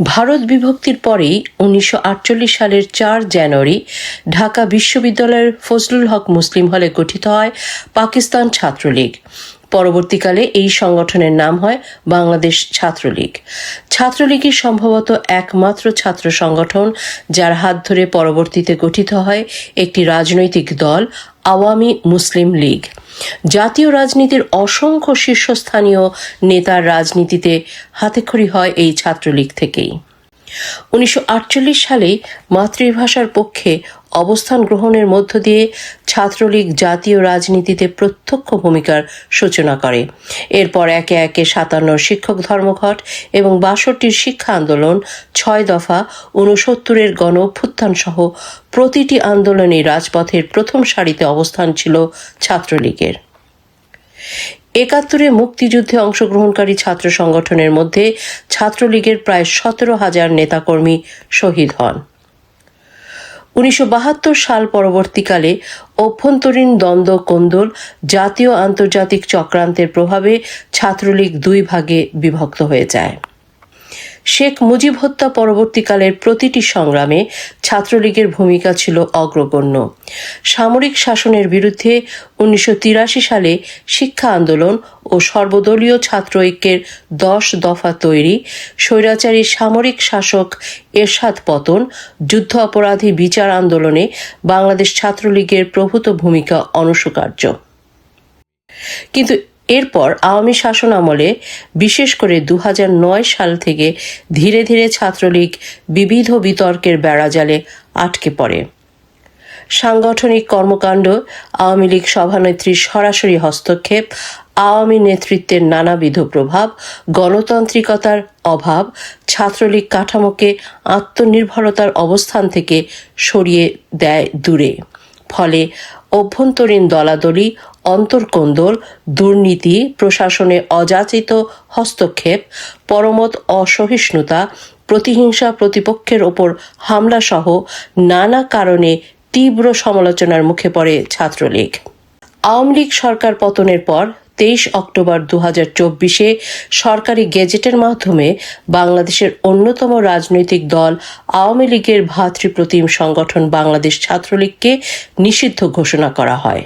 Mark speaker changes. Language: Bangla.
Speaker 1: ভারত বিভক্তির পরেই উনিশশো আটচল্লিশ সালের চার জানুয়ারি ঢাকা বিশ্ববিদ্যালয়ের ফজলুল হক মুসলিম হলে গঠিত হয় পাকিস্তান ছাত্রলীগ। পরবর্তীকালে এই সংগঠনের নাম হয় বাংলাদেশ ছাত্রলীগ। ছাত্রলীগই সম্ভবত একমাত্র ছাত্র সংগঠন যার হাত ধরে পরবর্তীতে গঠিত হয় একটি রাজনৈতিক দল আওয়ামী মুসলিম লীগ। জাতীয় রাজনীতির অসংখ্য শীর্ষস্থানীয় নেতার রাজনীতিতে হাতেখড়ি হয় এই ছাত্রলীগ থেকেই। উনিশশো আটচল্লিশ সালে মাতৃভাষার পক্ষে অবস্থান গ্রহণের মধ্য দিয়ে ছাত্রলীগ জাতীয় রাজনীতিতে প্রত্যক্ষ ভূমিকার সূচনা করে। এরপর একে একে সাতান্ন শিক্ষক ধর্মঘট এবং বাষট্টির শিক্ষা আন্দোলন, ছয় দফা, ঊনসত্তরের গণ অভ্যুত্থান সহ প্রতিটি আন্দোলনে রাজপথের প্রথম সারিতে অবস্থান ছিল ছাত্রলীগের। একাত্তরে মুক্তিযুদ্ধে অংশগ্রহণকারী ছাত্র সংগঠনের মধ্যে ছাত্রলীগের প্রায় সতেরো হাজার নেতাকর্মী শহীদ হন। উনিশশো বাহাত্তর সাল পরবর্তীকালে অভ্যন্তরীণ দ্বন্দ্ব কোন্দল জাতীয় আন্তর্জাতিক চক্রান্তের প্রভাবে ছাত্রলীগ দুই ভাগে বিভক্ত হয়ে যায়। শেখ মুজিব হত্যা পরবর্তীকালের প্রতিটি সংগ্রামে ছাত্রলীগের ভূমিকা ছিল অগ্রগণ্য। সামরিক শাসনের বিরুদ্ধে উনিশশো তিরাশি সালে শিক্ষা আন্দোলন ও সর্বদলীয় ছাত্র ঐক্যের দশ দফা তৈরি, স্বৈরাচারী সামরিক শাসক এরশাদ পতন, যুদ্ধ অপরাধী বিচার আন্দোলনে বাংলাদেশ ছাত্রলীগের প্রভূত ভূমিকা অনস্বীকার্য। কিন্তু এরপর আওয়ামী শাসন আমলে বিশেষ করে দু হাজার নয় সাল থেকে ধীরে ধীরে ছাত্রলীগ বিবিধ বিতর্কের বেড়াজালে আটকে পড়ে। সাংগঠনিক কর্মকাণ্ড, আওয়ামী লীগ সভানেত্রীর সরাসরি হস্তক্ষেপ, আওয়ামী নেতৃত্বের নানাবিধ প্রভাব, গণতান্ত্রিকতার অভাব, ছাত্রলীগ কাঠামোকে আত্মনির্ভরতার অবস্থান থেকে সরিয়ে দেয় দূরে। ফলে অভ্যন্তরীণ দলাদলি, অন্তর্কন্দল, দুর্নীতি, প্রশাসনে অযাচিত হস্তক্ষেপ, পরমত অসহিষ্ণুতা, প্রতিহিংসা প্রতিপক্ষের ওপর হামলাসহ নানা কারণে তীব্র সমালোচনার মুখে পড়ে ছাত্রলীগ। আওয়ামী লীগ সরকার পতনের পর তেইশ অক্টোবর দু হাজার চব্বিশে সরকারি গেজেটের মাধ্যমে বাংলাদেশের অন্যতম রাজনৈতিক দল আওয়ামী লীগের ভাতৃপ্রতিম সংগঠন বাংলাদেশ ছাত্রলীগকে নিষিদ্ধ ঘোষণা করা হয়।